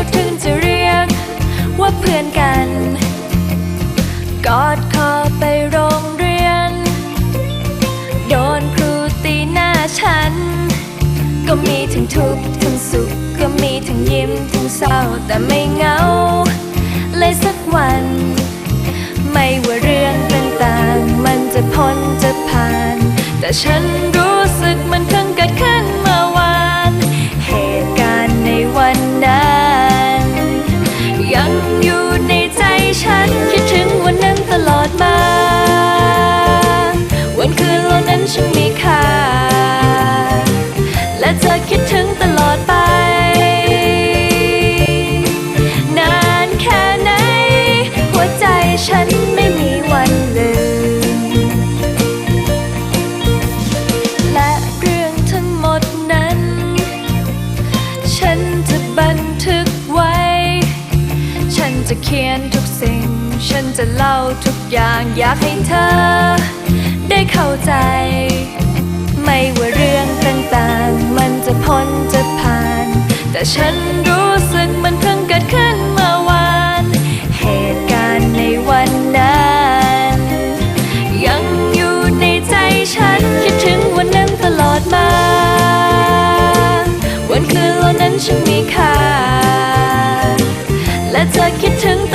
ต้องอย่างนี้เขาถึงจะเรียกว่าเพื่อนกัน กอดคอไปโรงเรียน โดนครูตีหน้าฉัน ก็มีทั้งทุกข์ทั้งสุข ก็มีทั้งยิ้มทั้งเศร้าแต่ไม่เหงา เลยสักวัน ไม่ว่าเรื่องต่างๆ มันจะพ้นจะผ่าน แต่ฉัน นเหล่านั้นฉันมีค่า และเธอคิดถึงตลอดไป นานแค่ไหน หัวใจฉันไม่มีวันลืม และเรื่องทั้งหมดนั้น ฉันจะบันทึกไว้ ฉันจะเขียนทุกสิ่ง ฉันจะเล่าทุกอย่างอยากให้เธอ ได้เข้าใจ ไม่ว่าเรื่องต่างๆ มันจะพ้นจะผ่าน แต่ฉันรู้สึกมันเพิ่งเกิดขึ้นเมื่อวาน เหตุการณ์ในวันนั้น ยังอยู่ในใจฉัน คิดถึงวันนั้นตลอดมา วันคืนวันนั้นฉันมีค่าและเธอคิดถึงต